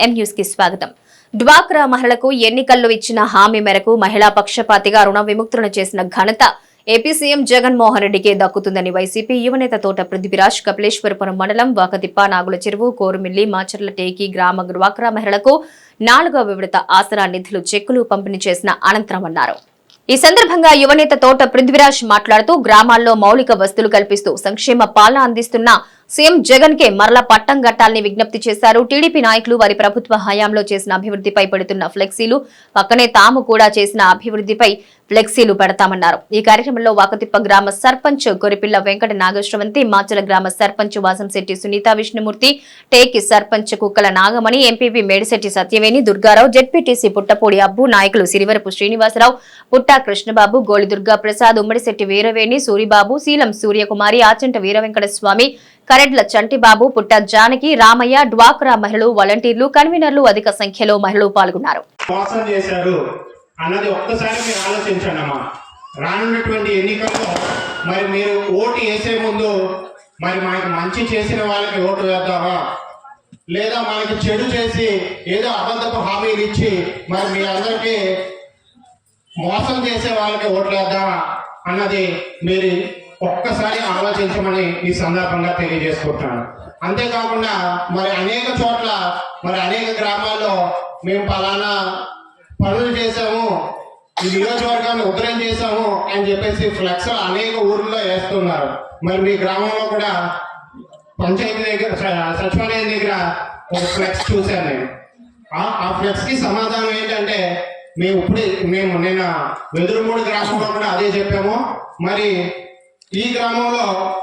ఎం న్యూస్కి స్వాగతం. డ్వాక్రా మహిళలకు ఎన్నికల్లో ఇచ్చిన హామీ మేరకు మహిళా పక్షపాతిగా రుణ విముక్తులను చేసిన ఘనత ఏపీ సీఎం జగన్మోహన్ రెడ్డికే దక్కుతుందని వైసీపీ యువనేత తోట పృథ్వీరాజ్ కపిలేశ్వరపురం మండలం వాకతిప్ప నాగుల చెరువు కోరుమిల్లి మాచర్ల టేకి గ్రామ డ్వాక్రా మహిళలకు నాలుగో విడత ఆసరా నిధులు చెక్కులు పంపిణీ చేసిన అనంతరం అన్నారు. ఈ సందర్భంగా యువనేత తోట పృథ్వీరాజ్ మాట్లాడుతూ గ్రామాల్లో మౌలిక వస్తువులు కల్పిస్తూ సంక్షేమ పాలన అందిస్తున్న సీఎం జగన్ కే మరల పట్టం గట్టాలని విజ్ఞప్తి చేశారు. టీడీపీ నాయకులు వారి ప్రభుత్వ హయాంలో చేసిన అభివృద్ధిపై పెడుతున్న ఫ్లెక్సీలు పక్కనే తాము కూడా చేసిన అభివృద్ధిపై ఫ్లెక్సీలు పెడతామన్నారు. ఈ కార్యక్రమంలో వాకతిప్ప గ్రామ సర్పంచ్ గొరిపిల్ల వెంకట నాగేశ్వరవంతి మాచల గ్రామ సర్పంచ్ వాసంశెట్టి సునీత విష్ణుమూర్తి టేకి సర్పంచ్ కుక్కల నాగమణి ఎంపీపీ మేడిశెట్టి సత్యవేణి దుర్గారావు జెడ్పీటీసీ పుట్టపూడి అబ్బు నాయకులు సిరివరపు శ్రీనివాసరావు పుట్టా కృష్ణబాబు గోళిదుర్గా ప్రసాద్ ఉమ్మడిశెట్టి వీరవేణి సూరిబాబు శీలం సూర్యకుమారి ఆచంట వీరవెంకట స్వామి కరెడ్ల చంటిబాబు పుట్ట జానకి రామయ్య డ్వాక్రా మహిళలు వాలంటీర్లు కన్వీనర్లు అధిక సంఖ్యలో మహిళలు పాల్గొన్నారు. అన్నది ఒక్కసారి మీరు ఆలోచించండి అమ్మా. రానున్నటువంటి ఎన్నికల్లో మరి మీరు ఓటు వేసే ముందు మరి మనకి మంచి చేసిన వాళ్ళకి ఓటు వేద్దామా? లేదా మనకి చెడు చేసి ఏదో అబద్ధపు హామీలు ఇచ్చి మరి మీ అందరికీ మోసం చేసే వాళ్ళకి ఓట్లు వేద్దామా అన్నది మీరు ఒక్కసారి ఆలోచించమని ఈ సందర్భంగా తెలియజేసుకుంటున్నాను. అంతేకాకుండా మరి అనేక చోట్ల మరి అనేక గ్రామాల్లో మేము పలానా పనులు చేశాము ఈ నియోజకవర్గాన్ని ఉదయం చేసాము అని చెప్పేసి ఫ్లెక్స్ అనేక ఊర్లో వేస్తున్నారు. మరి మీ గ్రామంలో కూడా పంచాయతీ దగ్గర సచివాలయం దగ్గర ఒక ఫ్లెక్స్ చూశాను నేను. ఆ- ఆ ఫ్లెక్స్కి సమాధానం ఏంటంటే మేము ఇప్పుడే మేము నిన్న వెదురుమూడి గ్రామంలో కూడా అదే చెప్పాము. మరి ఈ గ్రామంలో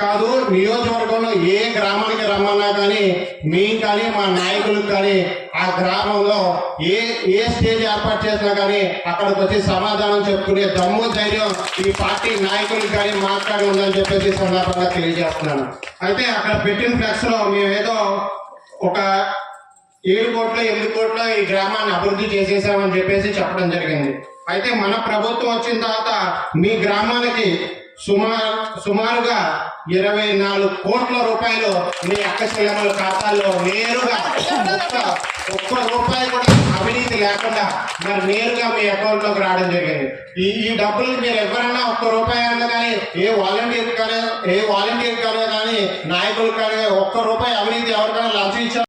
కాదు నియోజకవర్గంలో ఏ గ్రామానికి రమ్మన్నా కానీ మేము కానీ మా నాయకులకు కానీ ఆ గ్రామంలో ఏ ఏ స్టేజ్ ఏర్పాటు చేసినా కానీ అక్కడికి వచ్చి సమాధానం చెప్పుకునే దమ్ము ధైర్యం ఈ పార్టీ నాయకులకు కానీ మాట్లాడి ఉందని చెప్పేసి సందర్భంగా తెలియజేస్తున్నాను. అయితే అక్కడ పెట్టిన ఫ్లెక్స్లో మేమేదో ఒక ఏడు కోట్ల ఎనిమిది కోట్ల ఈ గ్రామాన్ని అభివృద్ధి చేసేసామని చెప్పేసి చెప్పడం జరిగింది. అయితే మన ప్రభుత్వం వచ్చిన తర్వాత మీ గ్రామానికి సుమారు సుమారుగా ఇరవై నాలుగు కోట్ల రూపాయలు మీ అక్క చెల్లెమ్మల ఖాతాల్లో నేరుగా ఒక్క ఒక్క రూపాయి కూడా అవినీతి లేకుండా మరి నేరుగా మీ అకౌంట్లోకి రావడం జరిగింది. ఈ ఈ డబ్బులు మీరు ఎవరైనా ఒక్క రూపాయి అన్నా కానీ ఏ వాలంటీర్ కానీ ఏ వాలంటీర్ కానీ కానీ నాయకులు కానీ ఒక్క రూపాయి అవినీతి ఎవరికైనా లంచం ఇచ్చారు?